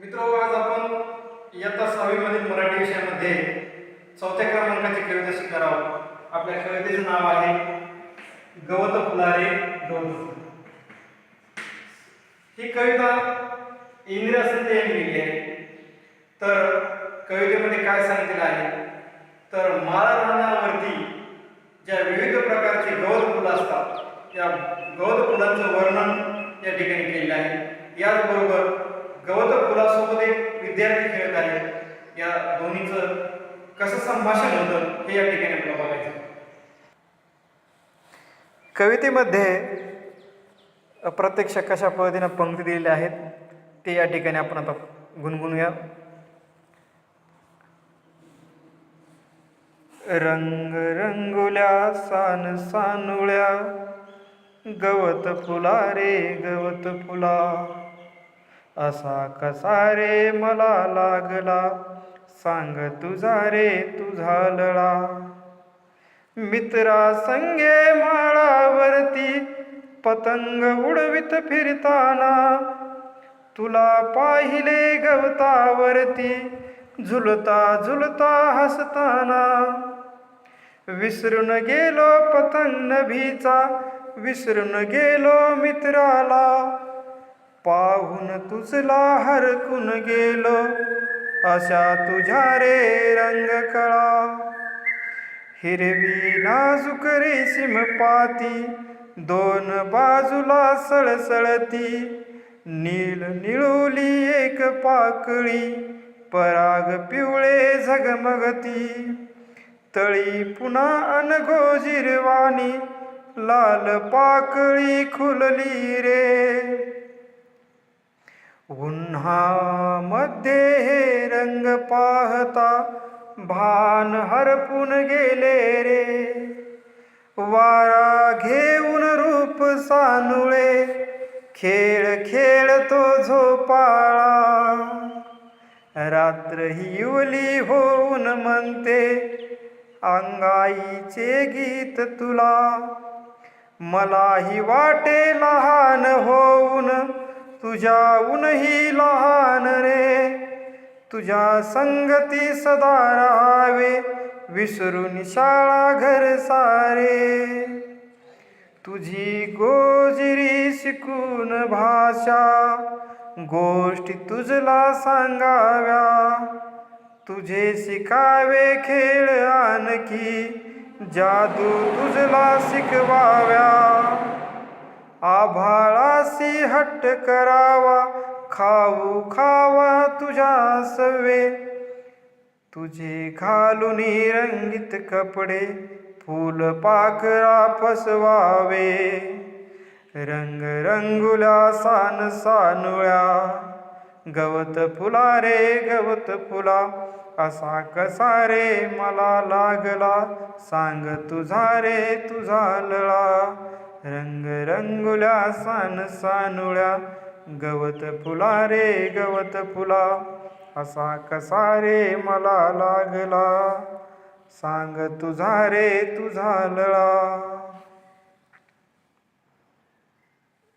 मित्र आज आपण इयत्ता सहावीमध्ये मराठी विषयामध्ये चौथ्या क्रमांकाची कविता शिकणार आहोत. आपल्या कवितेचं नाव आहे गवत फुलारे गवत ही कविता इंदिरा संत यांनी लिहिली आहे. तर कवितेमध्ये काय सांगितलेलं आहे? तर माळा रानावरती ज्या विविध प्रकारचे गवत फुलं असतात त्या गवत फुलांचं वर्णन या ठिकाणी केलेलं आहे. याचबरोबर या दोन्हीचं कसं संभाषण होतं हे या ठिकाणी आपल्याला बघायचं कवितेमध्ये प्रत्यक्ष कशा पद्धतीनं पंक्ती दिलेल्या आहेत ते या ठिकाणी आपण आता गुणगुणूया. रंग रंगुल्या सान सानुळ्या गवत फुला रे गवत फुला. असा कसा रे मला लागला. सांग तुझा रे तुझा लळा. मित्रा संगे माळावरती पतंग उडवित फिरताना तुला पाहिले गवतावरती झुलता झुलता हसताना. विसरून गेलो पतंग नभीचा विसरून गेलो मित्राला. पाहून तुझला हरकून गेलो. अशा तुझ्या रे रंग कळा. हिरवी नाजूक रेशीम पाती दोन बाजूला सळसळती. नील निळुली एक पाकळी पराग पिवळे झगमगती. तळी पुन्हा अनघोजिरवाणी लाल पाकळी खुलली रे. उन्हामध्ये हे रंग पाहता भान हरपून गेले रे. वारा घेऊन रूप सानुळे खेळ खेळतो झोपाळा. रात्र हिवली होऊन म्हणते अंगाईचे गीत तुला मलाही वाटेला तुझ्याहूनही लहान रे. तुझ्या संगती सदा राहावे विसरून शाळा घर सारे. तुझी गोजरी शिकून भाषा गोष्टी तुझला सांगाव्या. तुझे शिकावे खेळ आणखी जादू तुझला शिकवाव्या. आभाळा आभाळासी हट्ट करावा खाऊ खावा तुझ्या सवे. तुझे घालून रंगीत कपडे फूल पाखरा फसवावे. रंग रंगुल्या सान सानुळ्या गवत फुला रे गवत फुला असा कसा रे मला लागला. सांग तुझा रे तुझा लळा. रंग रंगुला सान सानुळ्या गवत फुला रे गवत फुला असा कसा रे मला लागला? सांग तुझा रे तुझा लळा.